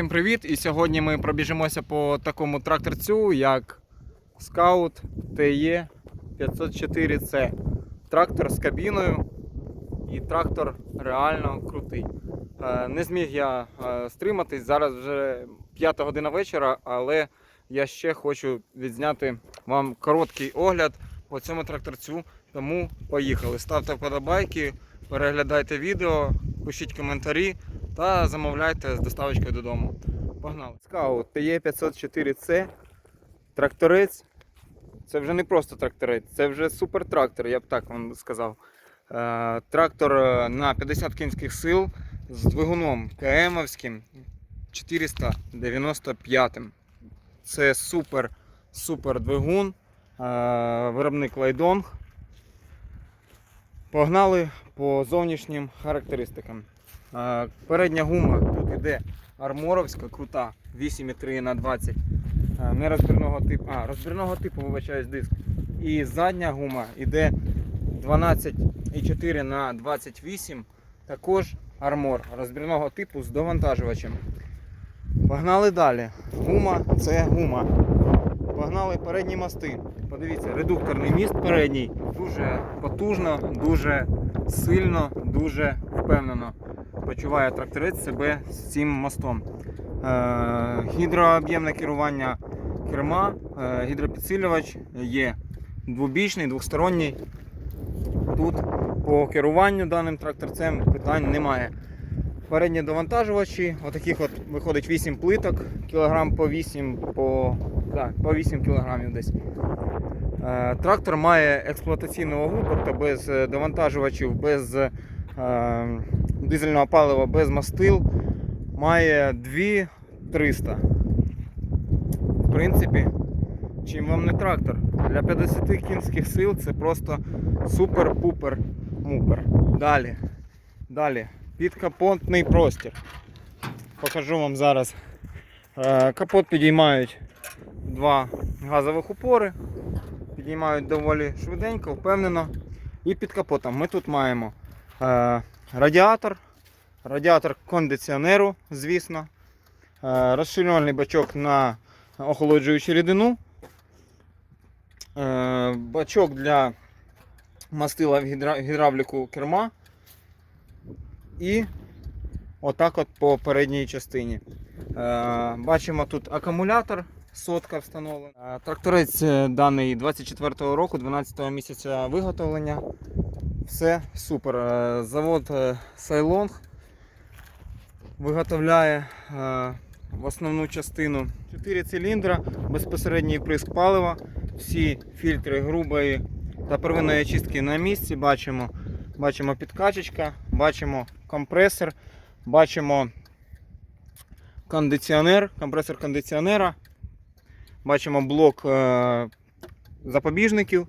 всім привіт! І сьогодні ми пробіжимося по такому тракторцю, як Scout TE 504C. Трактор з кабіною і трактор реально крутий. Е, Не зміг я е, стриматись. Зараз вже 5 година вечора, але я ще хочу відзняти вам короткий огляд по цьому тракторцю. Тому поїхали. Ставте вподобайки, переглядайте відео, пишіть коментарі та замовляйте з доставочкою додому. Погнали. Скаут TE504C. Тракторець. Це вже не просто тракторець, це вже супертрактор, я б так вам сказав. Е, Трактор е, на 50 кінських сил з двигуном КМовським 495. Це супер, супер двигун. е, Виробник Лайдонг. Погнали по зовнішнім характеристикам. Передня гума тут іде арморовська, крута, 8,3 на 20 е, не розбірного типу, а розбірного типу, вибачаюсь, диск. І задня гума іде 12,4 на 28, також армор розбірного типу з довантажувачем. Погнали далі. Гума це гума. Погнали передні мости. Подивіться, редукторний міст передній дуже потужно, дуже сильно, дуже впевнено почуває тракторець себе з цим мостом. Е, гідрооб'ємне керування керма, е, гідропідсилювач є двобічний, двосторонній. Тут по керуванню даним тракторцем питань немає. Передні довантажувачі, отаких от виходить 8 плиток, кілограм по 8 по, так, по 8 кілограмів десь. Е, Трактор має експлуатаційну вагу, тобто без довантажувачів, без е, дизельного палива, без мастил. Має 2300. В принципі, чим вам не трактор? Для 50 кінських сил це просто супер-пупер-мупер. Далі. Далі. Підкапотний простір. Покажу вам зараз. Е, Капот підіймають два газових упори. Підіймають доволі швиденько, впевнено. І під капотом ми тут маємо е, радіатор, радіатор кондиціонеру, звісно, е, розширювальний бачок на охолоджуючу рідину, е, бачок для мастила в гідравліку керма і отак от по передній частині. Е, Бачимо тут акумулятор, сотка встановлена. Тракторець даний 24-го року, 12-го місяця виготовлення. Все супер. Е, Завод е, Сайлонг виготовляє е, в основну частину 4 циліндра, безпосередній вприск палива, всі фільтри грубої та первинної очистки на місці. Бачимо, бачимо підкачечка, бачимо компресор, бачимо кондиціонер, компресор кондиціонера, бачимо блок е, запобіжників.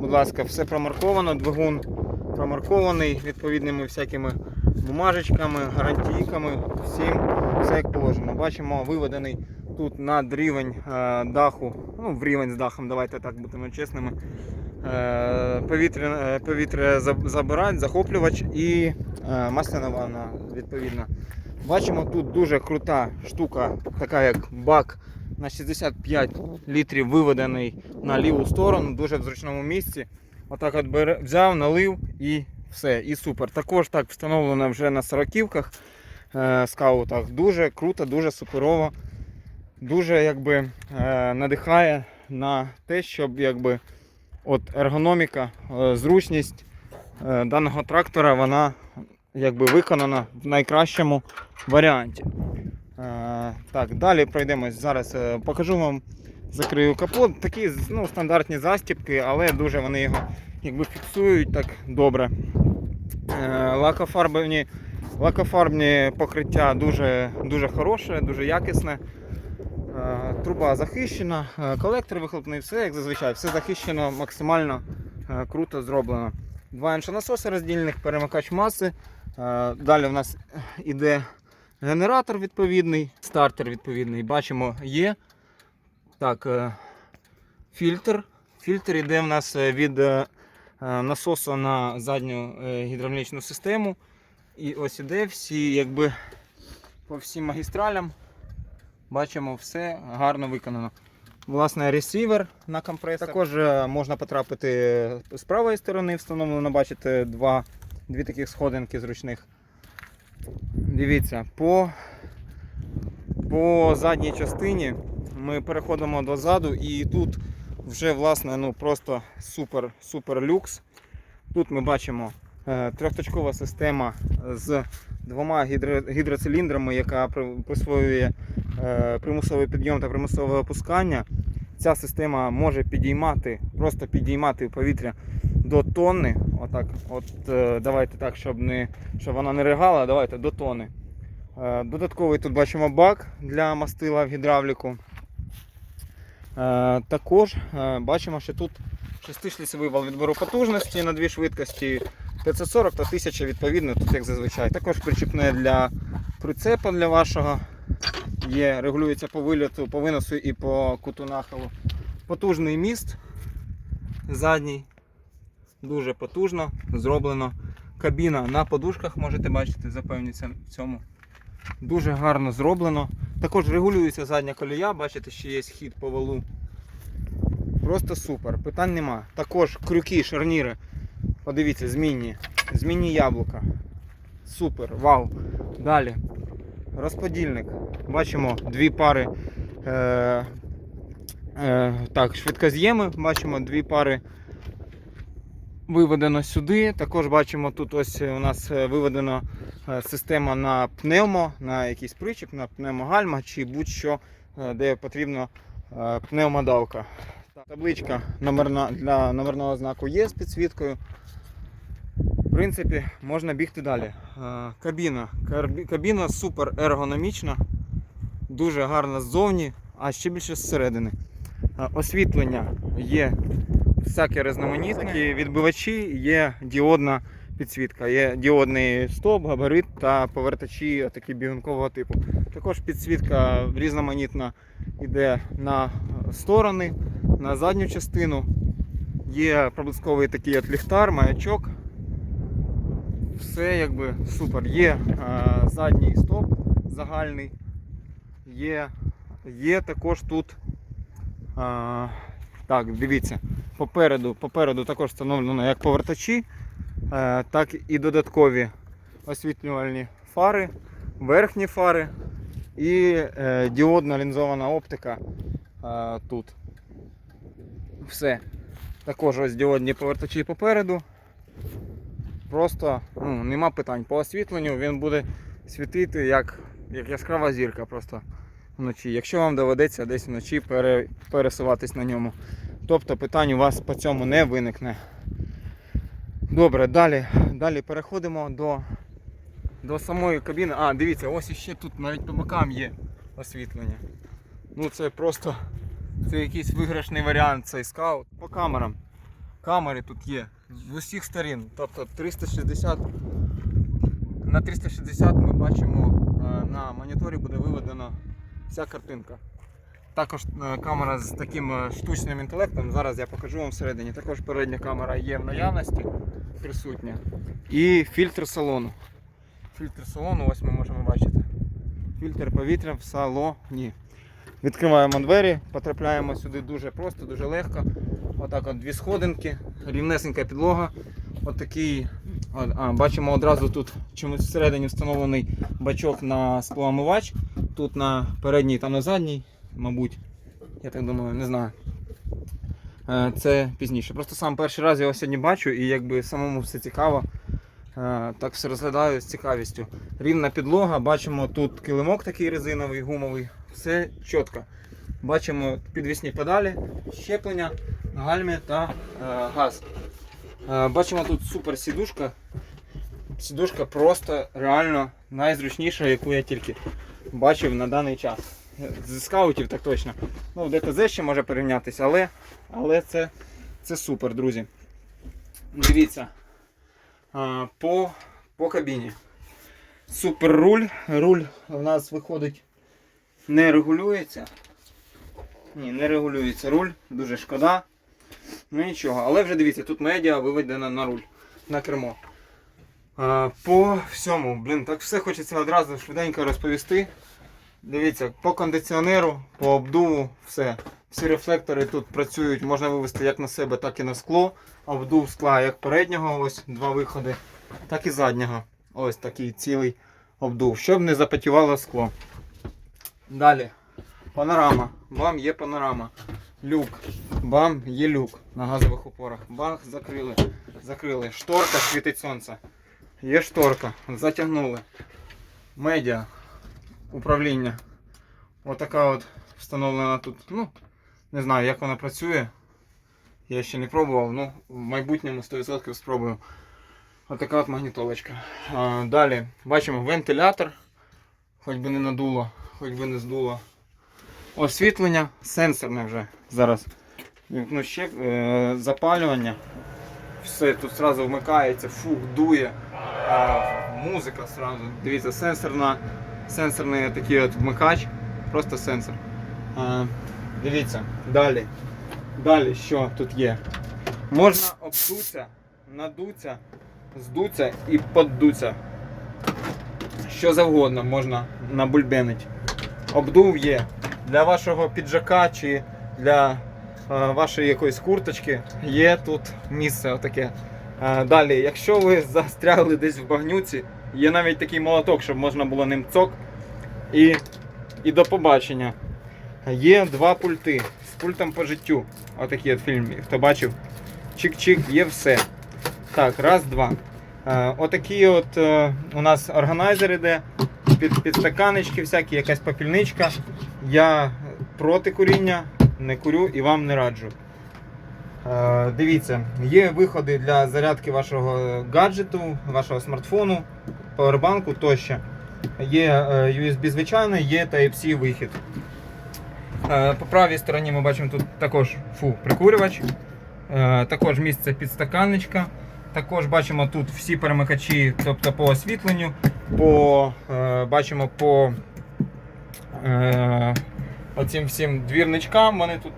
Будь ласка, все промарковано, двигун промаркований відповідними всякими бумажечками, гарантійками, всім все як положено. Бачимо виведений тут над рівень е, даху, ну в рівень з дахом, давайте так будемо чесними. Е, повітря, е, повітря заб- захоплювач і е, масляна ванна відповідно. Бачимо тут дуже крута штука, така як бак на 65 літрів виведений на ліву сторону, дуже в зручному місці. Отак от бере, взяв, налив і все, і супер. Також так встановлено вже на сороківках, е, скаутах. Дуже круто, дуже суперово. Дуже якби, е, надихає на те, щоб якби, от ергономіка, е, зручність даного трактора вона якби, виконана в найкращому варіанті. Е, так, далі пройдемось. Зараз е, покажу вам, закрию капот. Такі ну, стандартні застіпки, але дуже вони його якби, фіксують так добре. Е, лакофарбні, лакофарбні покриття дуже, дуже хороше, дуже якісне. Труба захищена, колектор вихлопний, все як зазвичай, все захищено максимально круто зроблено. Два іншонасоси роздільних, перемикач маси. Далі в нас іде генератор відповідний, стартер відповідний. Бачимо, є. Так, е, фільтр. Фільтр іде в нас е, від е, насосу на задню гідравлічну систему. І ось іде всі, якби по всім магістралям Бачимо, все гарно виконано. Власне, ресівер на компресор. Також можна потрапити з правої сторони, встановлено, бачите, два, дві таких сходинки зручних. Дивіться, по, по задній частині ми переходимо до заду і тут вже власне ну, просто супер, супер люкс. Тут ми бачимо е, трьохточкова система з двома гідро, гідроциліндрами, яка присвоює е, примусовий підйом та примусове опускання. Ця система може підіймати, просто підіймати в повітря до тонни. Отак, от е, давайте так, щоб не щоб вона не ригала, давайте до тонни. Е, Додатковий тут бачимо бак для мастила в гідравліку. Е, Також бачимо, що тут шестишліцевий вал відбору потужності на дві швидкості 540 та 1000 відповідно, тут як зазвичай. Також причіпне для прицепа для вашого. Є, регулюється по вильоту, по виносу і по куту нахилу. Потужний міст задній. Дуже потужно зроблено. Кабіна на подушках, можете бачити, запевнюється в цьому. Дуже гарно зроблено. Також регулюється задня колія, бачите, ще є хід по валу. Просто супер, питань нема. Також крюки, шарніри. Подивіться, змінні. Змінні яблука. Супер, вау. Далі. Розподільник. Бачимо дві пари. Е, е, так, швидкоз'єми. Бачимо дві пари виведено сюди. Також бачимо, тут ось у нас е, виведена е, система на пневмо, на якийсь причіп, на пневмогальма чи будь-що, е, де потрібна е, пневмодавка. Табличка номерна, для номерного знаку є з підсвіткою. В принципі, можна бігти далі. Е, Кабіна. Кабіна супер ергономічна, дуже гарна ззовні, а ще більше зсередини. Е, Освітлення є всяке різноманітне. Відбивачі, є діодна підсвітка, є діодний стоп, габарит та повертачі такі бігункового типу. Також підсвітка різноманітна йде на сторони, на задню частину. Є проблисковий такий от ліхтар, маячок. Все якби супер. Є е, задній стоп загальний. Є, є також тут. Е, так, дивіться, попереду, попереду також встановлено як повертачі, е, так і додаткові освітлювальні фари, верхні фари і е, діодна лінзована оптика е, тут. Все. Також ось діодні повертачі попереду. Просто ну, нема питань. По освітленню він буде світити як, як яскрава зірка просто вночі. Якщо вам доведеться десь вночі пере, пересуватись на ньому. Тобто питань у вас по цьому не виникне. Добре, далі, далі переходимо до, до самої кабіни. А, дивіться, ось іще тут навіть по бокам є освітлення. Ну це просто це якийсь виграшний варіант цей скаут. По камерам. Камери тут є з усіх сторін. Тобто 360 на 360 ми бачимо е, на моніторі буде виведена вся картинка. Також е, камера з таким е, штучним інтелектом. Зараз я покажу вам всередині. Також передня камера є в наявності присутня. І фільтр салону. Фільтр салону, ось ми можемо бачити. Фільтр повітря в салоні. Відкриваємо двері, потрапляємо сюди дуже просто, дуже легко. Отак от дві сходинки, рівнесенька підлога. Отакий. От, бачимо одразу тут чомусь всередині встановлений бачок на склоомивач. Тут на передній та на задній, мабуть. Я так думаю, не знаю. Е, Це пізніше. Просто сам перший раз я його сьогодні бачу і якби самому все цікаво. Е, Так все розглядаю з цікавістю. Рівна підлога, бачимо тут килимок такий резиновий, гумовий. Все чітко. Бачимо підвісні педалі, щеплення, гальми та е, газ. Бачимо тут супер сідушка. Сідушка просто реально найзручніша, яку я тільки бачив на даний час. З скаутів так точно. Ну, ДТЗ ще може порівнятися, але, але це, це супер, друзі. Дивіться. А, по, по кабіні. Супер руль. Руль у нас виходить не регулюється. Ні, не регулюється руль, дуже шкода. Ну нічого, але вже дивіться, тут медіа виведена на руль, на кермо. По всьому, блін, так все хочеться одразу швиденько розповісти. Дивіться, по кондиціонеру, по обдуву, все. Всі рефлектори тут працюють, можна вивести як на себе, так і на скло. Обдув скла як переднього, ось два виходи, так і заднього. Ось такий цілий обдув, щоб не запотівало скло. Далі. Панорама. Бам, є панорама. Люк. Бам, є люк на газових опорах. Бах, закрили. Закрили. Шторка світить сонце. Є шторка. Затягнули. Медіа. Управління. Отака от встановлена тут. Ну, не знаю, як вона працює. Я ще не пробував, ну в майбутньому 100% спробую. Отака от магнітолочка. А, далі бачимо вентилятор. Хоч би не надуло, хоч би не здуло. Освітлення сенсорне вже зараз. Вімкну ще е, запалювання. Все тут одразу вмикається, фух, дує. А, музика сразу. Дивіться, сенсорна, сенсорний такий от вмикач. Просто сенсор. А, дивіться, далі. Далі що тут є? Можна обдуться, надуться, здуться і поддуться. Що завгодно можна набульбенить. Обдув є. Для вашого піджака чи для е, вашої якоїсь курточки є тут місце отаке. Далі, якщо ви застрягли десь в багнюці, є навіть такий молоток, щоб можна було ним цок. І, і до побачення. Є два пульти з пультом по життю. Отакий от фільм, хто бачив. Чик-чик, є все. Так, раз, два. Е, отакі от е, у нас органайзер іде, під, підстаканечки всякі, якась попільничка. Я проти куріння, не курю і вам не раджу. Е, дивіться, є виходи для зарядки вашого гаджету, вашого смартфону, павербанку тощо. Є е, USB звичайний, є Type-C вихід. Е, По правій стороні ми бачимо тут також фу, прикурювач, також місце підстаканничка. Також бачимо тут всі перемикачі, тобто по освітленню, по, бачимо по оцим всім двірничкам. Вони тут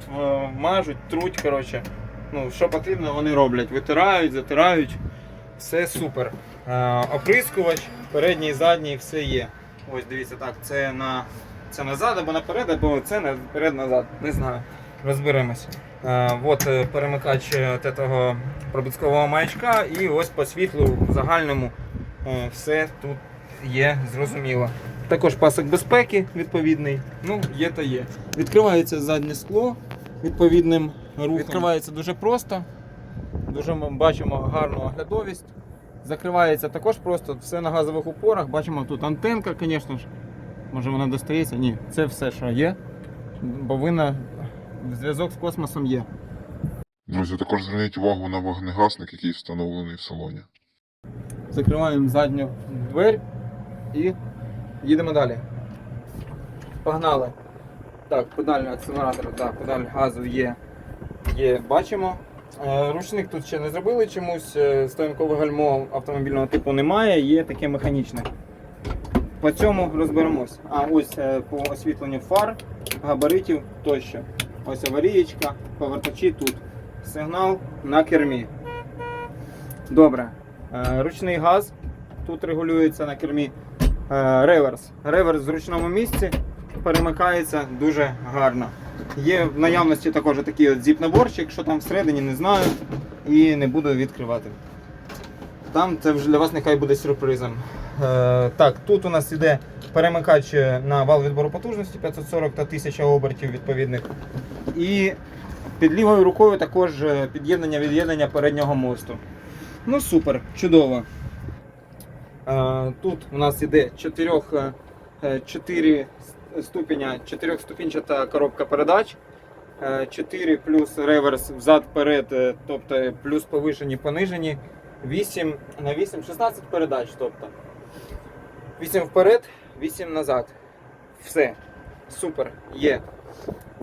мажуть, труть. Коротше. Ну, що потрібно, вони роблять. Витирають, затирають. Все супер. Е, оприскувач, передній, задній, все є. Ось дивіться, так, це на це назад або наперед, або це наперед-назад. Не знаю. Розберемося. Е, от е, перемикач е, от этого пробуткового маячка і ось по світлу в загальному е, все тут є зрозуміло. Також пасок безпеки відповідний. Ну, є та є. Відкривається заднє скло відповідним рухом. Відкривається дуже просто. Дуже ми бачимо гарну оглядовість. Закривається також просто все на газових упорах. Бачимо тут антенка, звісно ж. Може вона достається? Ні, це все, що є. Бо зв'язок з космосом є. Друзі, також зверніть увагу на вогнегасник, який встановлений в салоні. Закриваємо задню двері і їдемо далі. Погнали. Так, педаль акселератора, так, педаль газу є. Є, бачимо. Е, Ручник тут ще не зробили чомусь. е, Стоянкове гальмо автомобільного типу немає, є таке механічне. По цьому розберемось. А ось е, по освітленню фар, габаритів тощо. Ось аварієчка, повертачі тут. Сигнал на кермі. Добре. Ручний газ тут регулюється на кермі. Реверс. Реверс в зручному місці перемикається дуже гарно. Є в наявності також такий от зіп-наборчик, що там всередині не знаю і не буду відкривати. Там це вже для вас нехай буде сюрпризом. Е, так, тут у нас іде перемикач на вал відбору потужності 540 та 1000 обертів відповідних. І під лівою рукою також е, під'єднання від'єднання переднього мосту. Ну супер, чудово. Е, Тут у нас іде 4, 4 ступеня, 4-ступінчата коробка передач. 4 плюс реверс взад-перед, е, тобто плюс повишені, понижені. 8 на 8, 16 передач. тобто. 8 вперед, 8 назад. Все. Супер, є.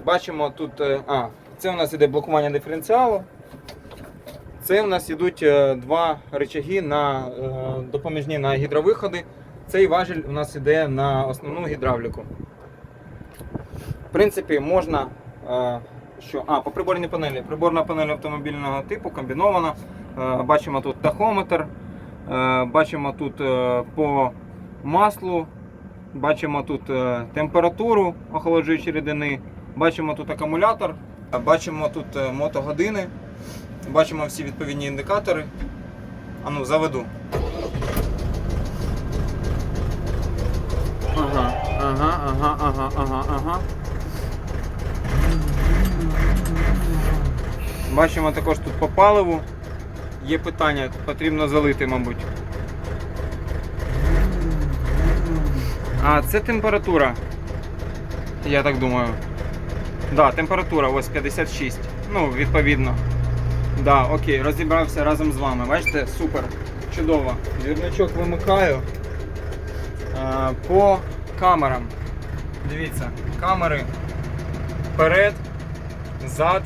Бачимо тут. е, А, це у нас іде блокування диференціалу. Це у нас йдуть е, два рычаги на е, допоміжні на гідровиходи. Цей важіль у нас іде на основну гідравліку. Принципі, можна. е, Що? А, по приборній панелі. Приборна панель автомобільного типу комбінована. Е, Бачимо тут тахометр. е, Бачимо тут по маслу Бачимо тут температуру охолоджуючої рідини, бачимо тут акумулятор, бачимо тут мотогодини, бачимо всі відповідні індикатори. Ану, заведу. Ага, ага, ага, ага, ага, ага. Бачимо також тут по паливу. Є питання, потрібно залити, мабуть. А, це температура. Я так думаю. Да, температура ось 56. Ну, відповідно. Да, окей, розібрався разом з вами. Бачите, супер, чудово. Вірничок вимикаю. А, по камерам. Дивіться, камери вперед, зад,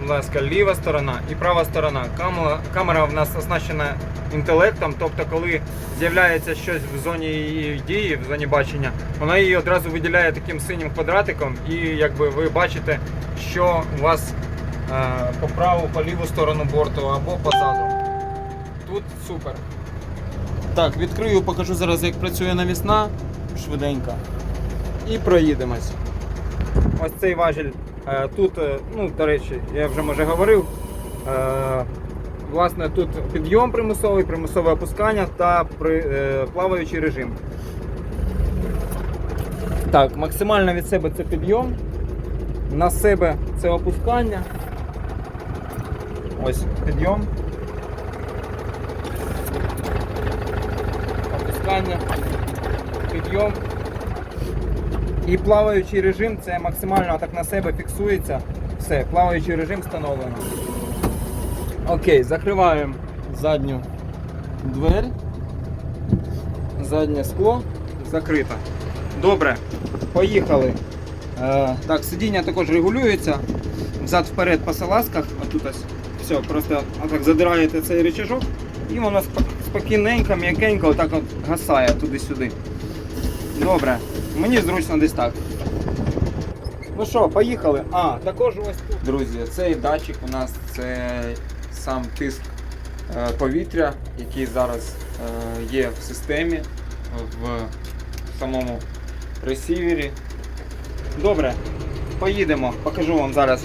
будь ласка, ліва сторона і права сторона. Камера, камера в нас оснащена інтелектом, тобто, коли з'являється щось в зоні її дії, в зоні бачення, вона її одразу виділяє таким синім квадратиком, і якби ви бачите, що у вас е, по праву, по ліву сторону борту або позаду. Тут супер. Так, відкрию, покажу зараз, як працює навісна швиденько. І проїдемось. Ось цей важіль. Е, Тут, е, ну, до речі, я вже може говорив. е, Власне, тут підйом примусовий, примусове опускання та при, плаваючий режим. Так, максимально від себе це підйом. На себе це опускання. Ось підйом. Опускання. Підйом. І плаваючий режим це максимально так на себе фіксується. Все, плаваючий режим встановлено. Окей, закриваємо задню двері. Заднє скло закрито. Добре, поїхали. Е, так, сидіння також регулюється. Взад вперед по салазках. Отут ось. Все, просто отак задираєте цей рычажок і воно спокійненько, м'якенько отак от гасає туди-сюди. Добре, мені зручно десь так. Ну що, поїхали. А, також ось тут. Друзі, цей датчик у нас це сам тиск е, повітря, який зараз е, є в системі, в самому ресівері. Добре, поїдемо, покажу вам зараз,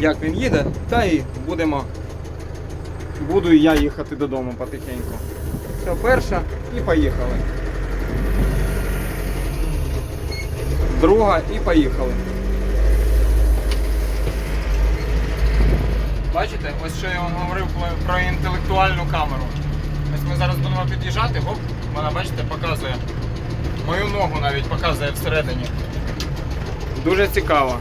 як він їде, та і будемо. Буду я їхати додому потихеньку. Все, перша і поїхали. Друга і поїхали. Бачите, ось що я вам говорив про- інтелектуальну камеру. Ось ми зараз будемо під'їжджати, гоп, вона, бачите, показує. Мою ногу навіть показує всередині. Дуже цікаво.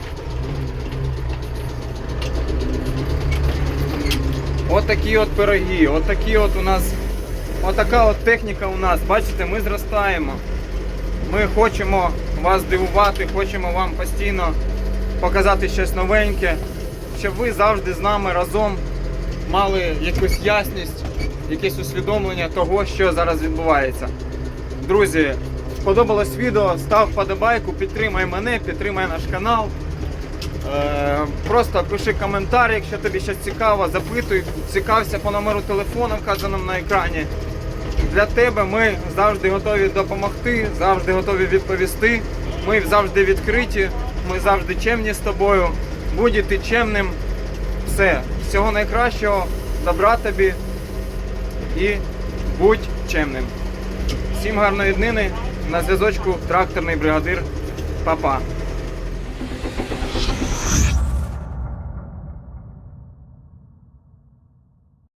От такі от пироги, от такі от у нас, отака от техніка у нас. Бачите, ми зростаємо. Ми хочемо вас дивувати, хочемо вам постійно показати щось новеньке, щоб ви завжди з нами разом мали якусь ясність, якесь усвідомлення того, що зараз відбувається. Друзі, сподобалось відео, став вподобайку, підтримай мене, підтримай наш канал. Е, Просто пиши коментар, якщо тобі щось цікаво, запитуй, цікався по номеру телефону, вказаному на екрані. Для тебе ми завжди готові допомогти, завжди готові відповісти. Ми завжди відкриті, ми завжди чемні з тобою. Будь ти чемним. Все. Всього найкращого, добра тобі і будь чемним. Всім гарної днини. На зв'язочку тракторний бригадир. Па-па.